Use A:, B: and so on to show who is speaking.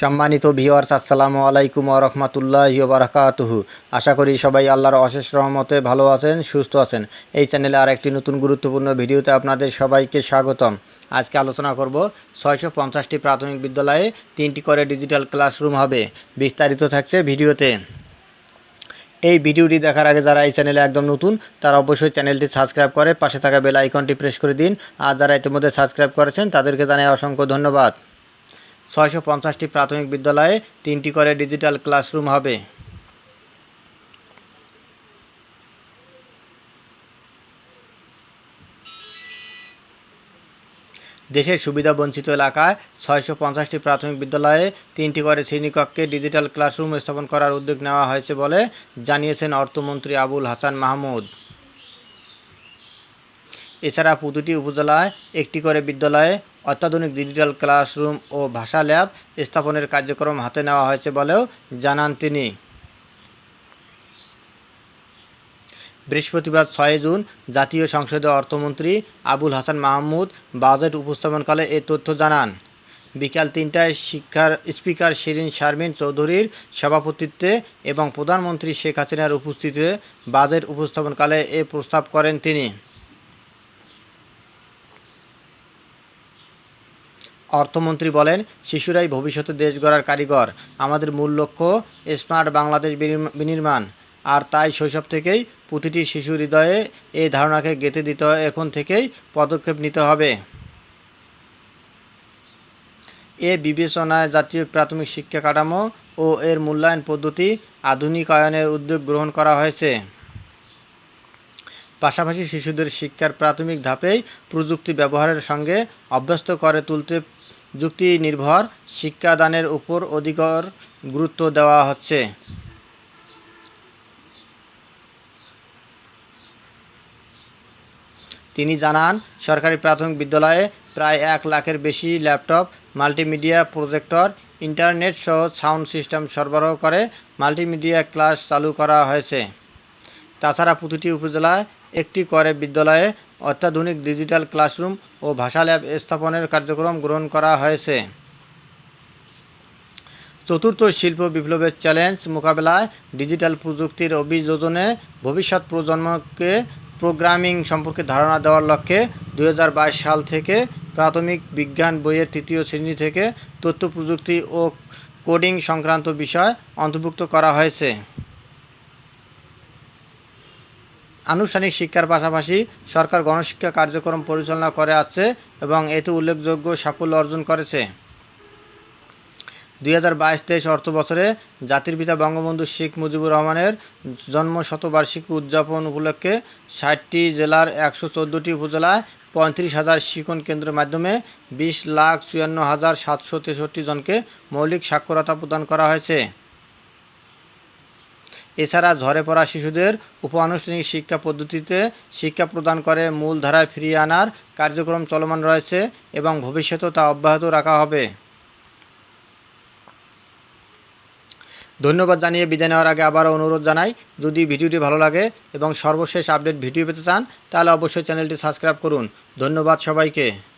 A: সম্মানিত ভিওয়ার্স আসসালামু আলাইকুম রহমতুল্লাহ বারাকাতুহু। আশা করি সবাই আল্লাহর অশেষ রহমতে ভালো আছেন, সুস্থ আছেন। এই চ্যানেলে আর একটি নতুন গুরুত্বপূর্ণ ভিডিওতে আপনাদের সবাইকে স্বাগতম। আজকে আলোচনা করব ছয়শো পঞ্চাশটি প্রাথমিক বিদ্যালয়ে তিনটি করে ডিজিটাল ক্লাসরুম হবে। বিস্তারিত থাকছে ভিডিওতে। এই ভিডিওটি দেখার আগে যারা এই চ্যানেলে একদম নতুন, তারা অবশ্যই চ্যানেলটি সাবস্ক্রাইব করে পাশে থাকা বেল আইকনটি প্রেস করে দিন। আর যারা ইতিমধ্যে সাবস্ক্রাইব করেছেন, তাদেরকে জানাই অসংখ্য ধন্যবাদ। ছয়শো পঞ্চাশটি প্রাথমিক বিদ্যালয়ে তিনটি করে ডিজিটাল ক্লাসরুম হবে। দেশের সুবিধা বঞ্চিত এলাকায় ছয়শো পঞ্চাশটি প্রাথমিক বিদ্যালয়ে তিনটি করে শ্রেণীকক্ষে ডিজিটাল ক্লাসরুম স্থাপন করার উদ্যোগ নেওয়া হয়েছে বলে জানিয়েছেন অর্থমন্ত্রী আবুল হাসান মাহমুদ। এছাড়া প্রতিটি উপজেলায় একটি করে বিদ্যালয়ে অত্যাধুনিক ডিজিটাল ক্লাসরুম ও ভাষা ল্যাব স্থাপনের কার্যক্রম হাতে নেওয়া হয়েছে বলেও জানান তিনি। বৃহস্পতিবার ছয় জুন জাতীয় সংসদে অর্থমন্ত্রী আবুল হাসান মাহমুদ বাজেট উপস্থাপনকালে এ তথ্য জানান। বিকাল তিনটায় শিক্ষার, স্পিকার শিরিন শারমিন চৌধুরীর সভাপতিত্বে এবং প্রধানমন্ত্রী শেখ হাসিনার উপস্থিতিতে বাজেট উপস্থাপনকালে এ প্রস্তাব করেন তিনি। অর্থমন্ত্রী বলেন, শিশুরাই ভবিষ্যতে দেশ গড়ার কারিগর। আমাদের মূল লক্ষ্য স্মার্ট বাংলাদেশ বিনির্মাণ। আর তাই শৈশব থেকেই প্রতিটি শিশু হৃদয়ে এই ধারণাকে গেঁথে দিতে এখন থেকেই পদক্ষেপ নিতে হবে। এ বিবেচনায় জাতীয় প্রাথমিক শিক্ষা কাঠামো ও এর মূল্যায়ন পদ্ধতি আধুনিকায়নের উদ্যোগ গ্রহণ করা হয়েছে। পাশাপাশি শিশুদের শিক্ষার প্রাথমিক ধাপেই প্রযুক্তি ব্যবহারের সঙ্গে অভ্যস্ত করে তুলতে যুক্তি নির্ভর শিক্ষাদানের উপর অধিকর গুরুত্ব দেওয়া হচ্ছে। তিনি জানান, সরকারি প্রাথমিক বিদ্যালয়ে প্রায় এক লাখের বেশি ল্যাপটপ, মাল্টিমিডিয়া প্রজেক্টর, ইন্টারনেট সহ সাউন্ড সিস্টেম সরবরাহ করে মাল্টিমিডিয়া ক্লাস চালু করা হয়েছে। তাছাড়া প্রতিটি উপজেলায় একটি করে বিদ্যালয়ে অত্যাধুনিক ডিজিটাল ক্লাসরুম ও ভাষা ল্যাব স্থাপনের কার্যক্রম গ্রহণ করা হয়েছে। চতুর্থ শিল্প বিপ্লবের চ্যালেঞ্জ মোকাবেলায় ডিজিটাল প্রযুক্তির অভিযোজনে ভবিষ্যৎ প্রজন্মকে প্রোগ্রামিং সম্পর্কে ধারণা দেওয়ার লক্ষ্যে দু হাজার বাইশ সাল থেকে প্রাথমিক বিজ্ঞান বইয়ের তৃতীয় শ্রেণি থেকে তথ্য প্রযুক্তি ও কোডিং সংক্রান্ত বিষয় অন্তর্ভুক্ত করা হয়েছে। আনুষ্ঠানিক শিক্ষার পাশাপাশি সরকার গণশিক্ষা কার্যক্রম পরিচালনা করে আসছে এবং এতে উল্লেখযোগ্য সাফল্য অর্জন করেছে। দুই হাজার বাইশ তেইশ অর্থ বছরে জাতির পিতা বঙ্গবন্ধু শেখ মুজিবুর রহমানের জন্ম শতবার্ষিকী উদযাপন উপলক্ষে ষাটটি জেলার একশো চোদ্দোটি উপজেলায় পঁয়ত্রিশ হাজার শিক্ষণ কেন্দ্রের মাধ্যমে বিশ লাখ চুয়ান্ন হাজার সাতশো তেষট্টি জনকে মৌলিক সাক্ষরতা প্রদান করা হয়েছে। এছাড়া ঝরে পড়া শিশুদের উপ-আনুষ্ঠানিক শিক্ষা পদ্ধতিতে শিক্ষা প্রদান করে মূল ধারায় ফিরিয়ে আনার কার্যক্রম চলমান রয়েছে এবং ভবিষ্যতেও তা অব্যাহত রাখা হবে। ধন্যবাদ জানিয়ে বিদায় নেওয়ার আগে আবারও অনুরোধ জানাই, যদি ভিডিওটি ভালো লাগে এবং সর্বশেষ আপডেট ভিডিও পেতে চান, তাহলে অবশ্যই চ্যানেলটি সাবস্ক্রাইব করুন। ধন্যবাদ সবাইকে।